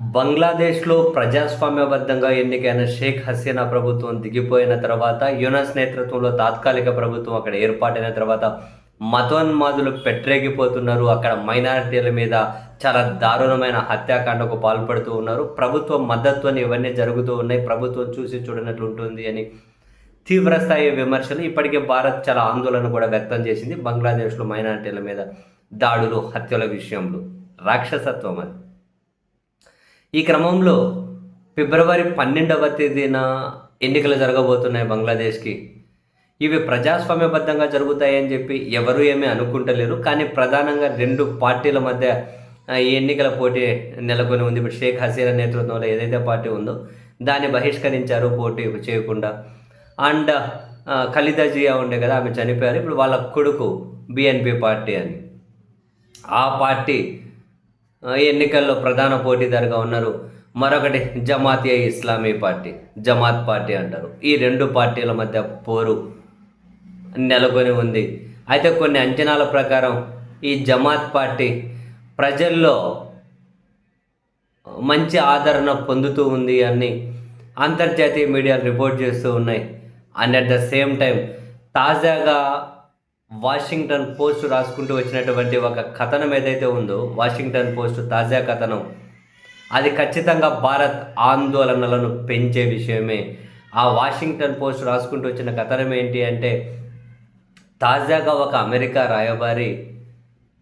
బంగ్లాదేశ్లో ప్రజాస్వామ్యబద్ధంగా ఎన్నికైన షేక్ హసీనా ప్రభుత్వం దిగిపోయిన తర్వాత యునస్ నేతృత్వంలో తాత్కాలిక ప్రభుత్వం అక్కడ ఏర్పాటైన తర్వాత మతోన్మాదులు పెట్టరేగిపోతున్నారు అక్కడ మైనారిటీల మీద చాలా దారుణమైన హత్యాకాండకు పాల్పడుతూ ఉన్నారు. ప్రభుత్వం మద్దతుని ఇవన్నీ జరుగుతూ ఉన్నాయి. ప్రభుత్వం చూసి చూడనట్లు ఉంటుంది అని తీవ్రస్థాయి విమర్శలు. ఇప్పటికే భారత్ చాలా ఆందోళన కూడా వ్యక్తం చేసింది బంగ్లాదేశ్లో మైనారిటీల మీద దాడులు హత్యల విషయంలో. రాక్షసత్వం అది. ఈ క్రమంలో ఫిబ్రవరి పన్నెండవ తేదీన ఎన్నికలు జరగబోతున్నాయి బంగ్లాదేశ్కి. ఇవి ప్రజాస్వామ్యబద్ధంగా జరుగుతాయని చెప్పి ఎవరు ఏమీ అనుకుంటలేరు. కానీ ప్రధానంగా రెండు పార్టీల మధ్య ఈ ఎన్నికల పోటీ నెలకొని ఉంది. ఇప్పుడు షేక్ హసీనా నేతృత్వంలో ఏదైతే పార్టీ ఉందో దాన్ని బహిష్కరించారు పోటీ చేయకుండా. అండ్ ఖలిదా జియా ఉండే కదా ఆమె చనిపోయారు. ఇప్పుడు వాళ్ళ కొడుకు బిఎన్పి పార్టీ అని. ఆ పార్టీ ఎన్నికల్లో ప్రధాన పోటీదారుగా ఉన్నారు. మరొకటి జమాతియా ఇస్లామీ పార్టీ జమాత్ పార్టీ అంటారు. ఈ రెండు పార్టీల మధ్య పోరు నెలకొని ఉంది. అయితే కొన్ని అంచనాల ప్రకారం ఈ జమాత్ పార్టీ ప్రజల్లో మంచి ఆదరణ పొందుతూ ఉంది అని అంతర్జాతీయ మీడియాలు రిపోర్ట్ చేస్తూ ఉన్నాయి. And at the same time తాజాగా వాషింగ్టన్ పోస్ట్ రాసుకుంటూ వచ్చినటువంటి ఒక కథనం ఏదైతే ఉందో వాషింగ్టన్ పోస్ట్ తాజా కథనం. అది ఖచ్చితంగా భారత్ ఆందోళనలను పెంచే విషయమే. ఆ వాషింగ్టన్ పోస్ట్ రాసుకుంటూ వచ్చిన కథనం ఏంటి అంటే తాజాగా ఒక అమెరికా రాయబారి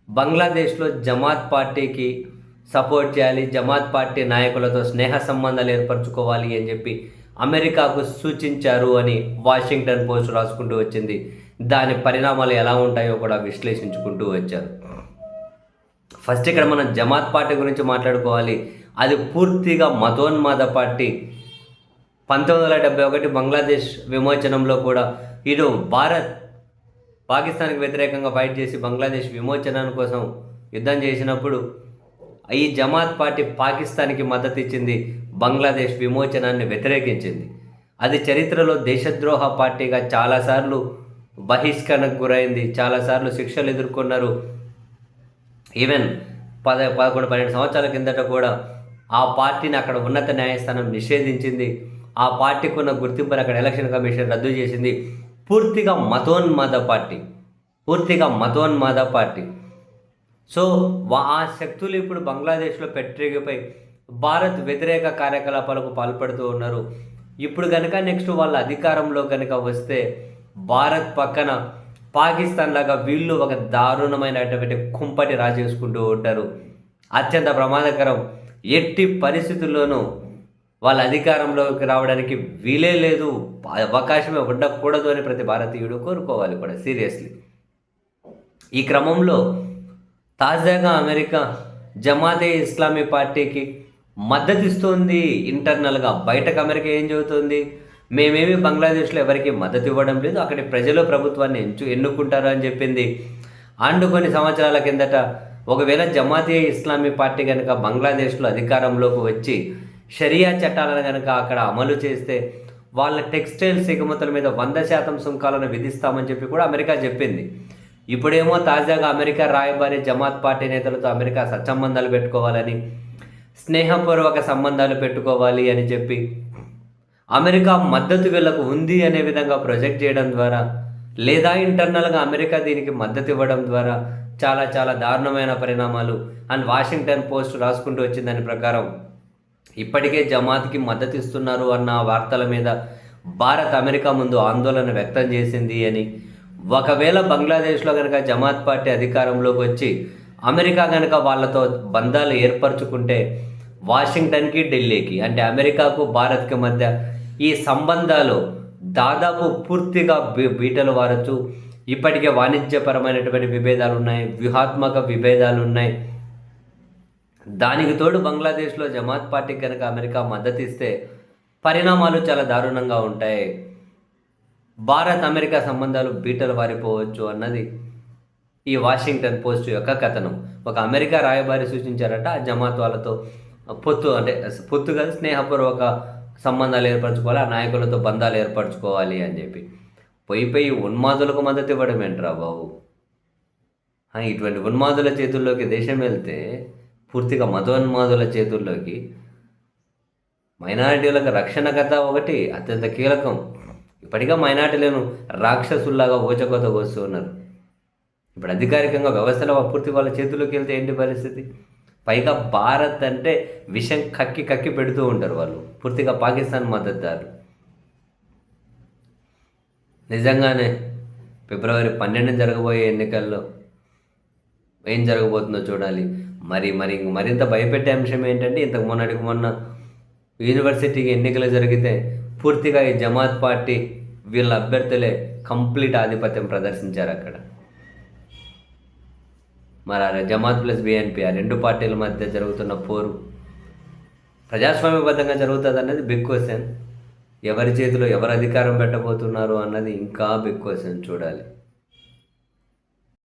బంగ్లాదేశ్లో జమాత్ పార్టీకి సపోర్ట్ చేయాలి జమాత్ పార్టీ నాయకులతో స్నేహ సంబంధాలు ఏర్పరచుకోవాలి అని చెప్పి అమెరికాకు సూచించారు అని వాషింగ్టన్ పోస్ట్ రాసుకుంటూ వచ్చింది. దాని పరిణామాలు ఎలా ఉంటాయో కూడా విశ్లేషించుకుంటూ వచ్చారు. ఫస్ట్ ఇక్కడ మనం జమాత్ పార్టీ గురించి మాట్లాడుకోవాలి. అది పూర్తిగా మతోన్మాద పార్టీ. పంతొమ్మిది వందల డెబ్బై ఒకటి బంగ్లాదేశ్ విమోచనంలో కూడా ఇటు భారత్ పాకిస్తాన్కి వ్యతిరేకంగా ఫైట్ చేసి బంగ్లాదేశ్ విమోచనం కోసం యుద్ధం చేసినప్పుడు ఈ జమాత్ పార్టీ పాకిస్తాన్కి మద్దతు ఇచ్చింది బంగ్లాదేశ్ విమోచనాన్ని వ్యతిరేకించింది. అది చరిత్రలో దేశద్రోహ పార్టీగా చాలాసార్లు బహిష్కరణకు గురైంది. చాలాసార్లు శిక్షలు ఎదుర్కొన్నారు. ఈవెన్ పద పదకొండు పన్నెండు సంవత్సరాల కిందట కూడా ఆ పార్టీని అక్కడ ఉన్నత న్యాయస్థానం నిషేధించింది. ఆ పార్టీకి ఉన్న గుర్తింపుని అక్కడ ఎలక్షన్ కమిషన్ రద్దు చేసింది. పూర్తిగా మతోన్మాద పార్టీ. పూర్తిగా మతోన్మాద పార్టీ. సో ఆ శక్తులు ఇప్పుడు బంగ్లాదేశ్లో పెట్టిరిగిపోయి భారత్ వ్యతిరేక కార్యకలాపాలకు పాల్పడుతూ ఉన్నారు. ఇప్పుడు కనుక నెక్స్ట్ వాళ్ళ అధికారంలో కనుక వస్తే భారత్ పక్కన పాకిస్తాన్ లాగా వీళ్ళు ఒక దారుణమైనటువంటి కుంపటి రాజేసుకుంటూ ఉంటారు. అత్యంత ప్రమాదకరం. ఎట్టి పరిస్థితుల్లోనూ వాళ్ళ అధికారంలోకి రావడానికి వీలే లేదు. అవకాశమే ఉండకూడదు అని ప్రతి భారతీయుడు కోరుకోవాలి కూడా సీరియస్లీ. ఈ క్రమంలో తాజాగా అమెరికా జమాతే ఇస్లామీ పార్టీకి మద్దతు ఇంటర్నల్గా. బయటకు అమెరికా ఏం చెబుతుంది మేమేమి బంగ్లాదేశ్లో ఎవరికి మద్దతు ఇవ్వడం లేదు. అక్కడి ప్రజలు ప్రభుత్వాన్ని ఎంచు ఎన్నుకుంటారు అని చెప్పింది. అండ్ కొన్ని సంవత్సరాల కిందట ఒకవేళ జమాతీయ ఇస్లామీ పార్టీ కనుక బంగ్లాదేశ్లో అధికారంలోకి వచ్చి షరియా చట్టాలను కనుక అక్కడ అమలు చేస్తే వాళ్ళ టెక్స్టైల్స్ ఎగుమతుల మీద వంద శాతం సుంకాలను విధిస్తామని చెప్పి కూడా అమెరికా చెప్పింది. ఇప్పుడేమో తాజాగా అమెరికా రాయబారి జమాత్ పార్టీ నేతలతో అమెరికా సత్సంబంధాలు పెట్టుకోవాలని స్నేహపూర్వక సంబంధాలు పెట్టుకోవాలి అని చెప్పి అమెరికా మద్దతు వీళ్ళకు ఉంది అనే విధంగా ప్రొజెక్ట్ చేయడం ద్వారా లేదా ఇంటర్నల్గా అమెరికా దీనికి మద్దతు ఇవ్వడం ద్వారా చాలా చాలా దారుణమైన పరిణామాలు అండ్ వాషింగ్టన్ పోస్ట్ రాసుకుంటూ వచ్చిన దాని ప్రకారం ఇప్పటికే జమాత్కి మద్దతు ఇస్తున్నారు అన్న వార్తల మీద భారత్ అమెరికా ముందు ఆందోళన వ్యక్తం చేసింది అని. ఒకవేళ బంగ్లాదేశ్లో కనుక జమాత్ పార్టీ అధికారంలోకి వచ్చి అమెరికా కనుక వాళ్ళతో బంధాలు ఏర్పరచుకుంటే వాషింగ్టన్కి ఢిల్లీకి అంటే అమెరికాకు భారత్కి మధ్య ఈ సంబంధాలు దాదాపు పూర్తిగా బీటలు వారచ్చు. ఇప్పటికే వాణిజ్యపరమైనటువంటి విభేదాలు ఉన్నాయి వ్యూహాత్మక విభేదాలు ఉన్నాయి దానికి తోడు బంగ్లాదేశ్లో జమాత్ పార్టీకి కనుక అమెరికా మద్దతు ఇస్తే పరిణామాలు చాలా దారుణంగా ఉంటాయి. భారత్ అమెరికా సంబంధాలు బీటలు వారిపోవచ్చు అన్నది ఈ వాషింగ్టన్ పోస్ట్ యొక్క కథనం. ఒక అమెరికా రాయబారి సూచించారట జమాత్ వాళ్ళతో పొత్తు అంటే పొత్తు కాదు స్నేహపూర్వక సంబంధాలు ఏర్పరచుకోవాలి ఆ నాయకులతో బంధాలు ఏర్పరచుకోవాలి అని చెప్పి. పోయి పోయి ఉన్మాదులకు మద్దతు ఇవ్వడం ఏంట్రా బాబు? ఇటువంటి ఉన్మాదుల చేతుల్లోకి దేశం వెళ్తే పూర్తిగా మతోన్మాదుల చేతుల్లోకి మైనారిటీలకు రక్షణ కథ ఒకటి అత్యంత కీలకం. ఇప్పటికే మైనార్టీలను రాక్షసుల్లాగా ఊచకోత వస్తూ ఉన్నారు ఇప్పుడు అధికారికంగా వ్యవస్థలో పూర్తి వాళ్ళ చేతిలోకి వెళ్తే ఏంటి పరిస్థితి? పైగా భారత్ అంటే విషం కక్కి కక్కి పెడుతూ ఉంటారు వాళ్ళు. పూర్తిగా పాకిస్తాన్ మద్దతుదారు నిజంగానే ఫిబ్రవరి పన్నెండు జరగబోయే ఎన్నికల్లో ఏం జరగబోతుందో చూడాలి. మరి మరి మరింత భయపెట్టే అంశం ఏంటంటే ఇంతకు మొన్నటికి మొన్న యూనివర్సిటీకి ఎన్నికలు జరిగితే పూర్తిగా ఈ జమాత్ పార్టీ వీళ్ళ అభ్యర్థులే కంప్లీట్ ఆధిపత్యం ప్రదర్శించారు అక్కడ. మరి ఆ జమాత్ ప్లస్ బిఎన్పి ఆ రెండు పార్టీల మధ్య జరుగుతున్న పోరు ప్రజాస్వామ్యబద్ధంగా జరుగుతుంది అన్నది బిగ్ క్వశ్చన్ ఎవరి చేతిలో ఎవరు అధికారం పెట్టబోతున్నారు అన్నది ఇంకా బిగ్ క్వశ్చన్ చూడాలి.